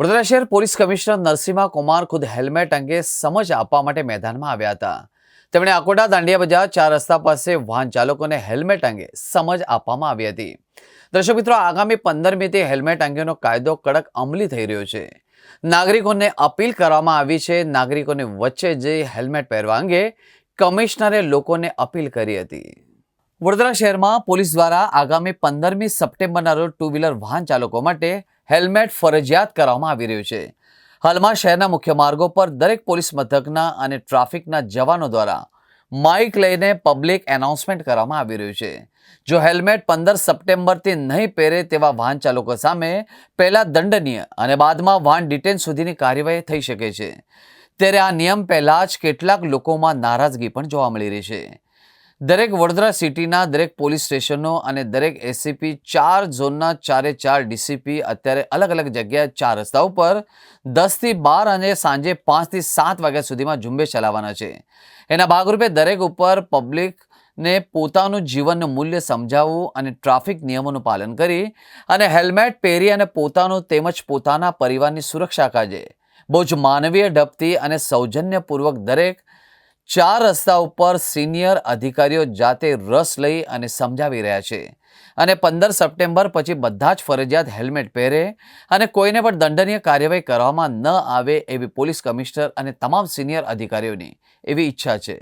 વડોદરા શહેર police commissioner Narasimha Kumar ખુદ helmet અંગે સમજ આપવા માટે મેદાનમાં આવ્યા હતા. તેમણે આકોટા દાંડિયા બજાર ચાર રસ્તા પાસે વાહન ચાલકોને હેલ્મેટ અંગે સમજ આપવામાં આવી હતી. દર્શક મિત્રો, આગામી પંદરમીથી હેલ્મેટ અંગેનો કાયદો કડક અમલી થઈ રહ્યો છે. નાગરિકોને અપીલ કરવામાં આવી છે. નાગરિકોને વચ્ચે જઈ હેલ્મેટ પહેરવા અંગે કમિશનરે લોકોને અપીલ કરી હતી. વડોદરા શહેરમાં પોલીસ દ્વારા આગામી પંદરમી સપ્ટેમ્બરના રોજ ટુ વ્હીલર વાહન ચાલકો માટે હેલ્મેટ ફરજિયાત કરવામાં આવી રહ્યું છે. હાલમાં શહેરના મુખ્ય માર્ગો પર દરેક પોલીસ મથકના અને ટ્રાફિકના જવાનો દ્વારા માઇક લઈને પબ્લિક એનાઉન્સમેન્ટ કરવામાં આવી રહ્યું છે. જો હેલ્મેટ પંદર સપ્ટેમ્બરથી નહીં પહેરે તેવા વાહન ચાલકો સામે પહેલા દંડનીય અને બાદમાં વાહન ડિટેન સુધીની કાર્યવાહી થઈ શકે છે. ત્યારે આ નિયમ પહેલાં જ કેટલાક લોકોમાં નારાજગી પણ જોવા મળી રહી છે. દરેક વડોદરા સિટીના દરેક પોલીસ સ્ટેશનો અને દરેક એસીપી ચાર ઝોનના ચારે ચાર ડીસીપી અત્યારે અલગ અલગ જગ્યાએ ચાર રસ્તા ઉપર દસથી બાર અને સાંજે પાંચથી સાત વાગ્યા સુધીમાં ઝુંબેશ ચલાવવાના છે. એના ભાગરૂપે દરેક ઉપર પબ્લિકને પોતાનું જીવનનું મૂલ્ય સમજાવવું અને ટ્રાફિક નિયમોનું પાલન કરી અને હેલ્મેટ પહેરી અને પોતાનું તેમજ પોતાના પરિવારની સુરક્ષા કાજે બહુ જ માનવીય ઢબથી અને સૌજન્યપૂર્વક દરેક ચાર રસ્તા ઉપર સિનિયર અધિકારીઓ જાતે રસ લઈ અને સમજાવી રહ્યા છે. અને પંદર સપ્ટેમ્બર પછી બધા જ ફરજિયાત હેલ્મેટ પહેરે અને કોઈને પણ દંડનીય કાર્યવાહી કરવામાં ન આવે એવી પોલીસ કમિશનર અને તમામ સિનિયર અધિકારીઓની એવી ઈચ્છા છે.